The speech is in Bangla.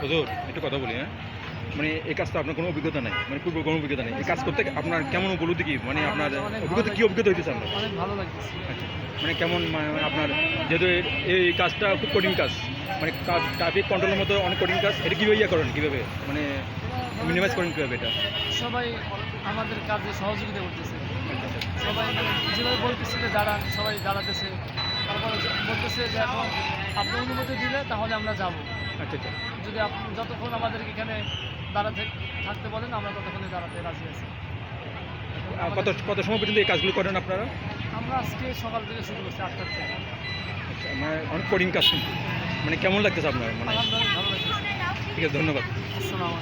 হুজুর একটু কথা বলি হ্যাঁ? মানে এই কাজটা আপনার কোনো অভিজ্ঞতা নেই মানে খুব কোনো অভিজ্ঞতা নেই। এই কাজ করতে আপনার কেমন বলুন দেখি মানে আপনার অভিজ্ঞতা কি অভিজ্ঞতা হইতেছে আপনার? অনেক ভালো লাগছে আচ্ছা। মানে কেমন মানে আপনার যেহেতু এই কাজটা খুব কঠিন কাজ মানে ট্রাফিক কন্ট্রোলের মতো অনেক কঠিন কাজ এটা কীভাবে ইয়ে করেন কীভাবে? মানে মিনিমাইজ করেন কীভাবে এটা? সবাই আমাদের কাজে সহযোগিতা করতেছে। আচ্ছা। সবাই যেভাবে বলতেছে যে দাঁড়ান সবাই দাঁড়াতেছে। তারপরে বলতেছে যে এখন আপনি অনুমতি দিলে তাহলে আমরা যাব। আচ্ছা আচ্ছা। যদি আপনি যতক্ষণ আমাদেরকে এখানে দাঁড়াতে থাকতে বলেন আমরা ততক্ষণে দাঁড়াতে রাজি আছি। কত কত সময় পর্যন্ত এই কাজগুলো করেন আপনারা? আমরা আজকে সকাল থেকে শুরু করছি আটটার থেকে। আচ্ছা মানে অনেক কঠিন কাজ। মানে কেমন লাগতেছে আপনার? মানে ঠিক আছে ধন্যবাদ। আসসালাম।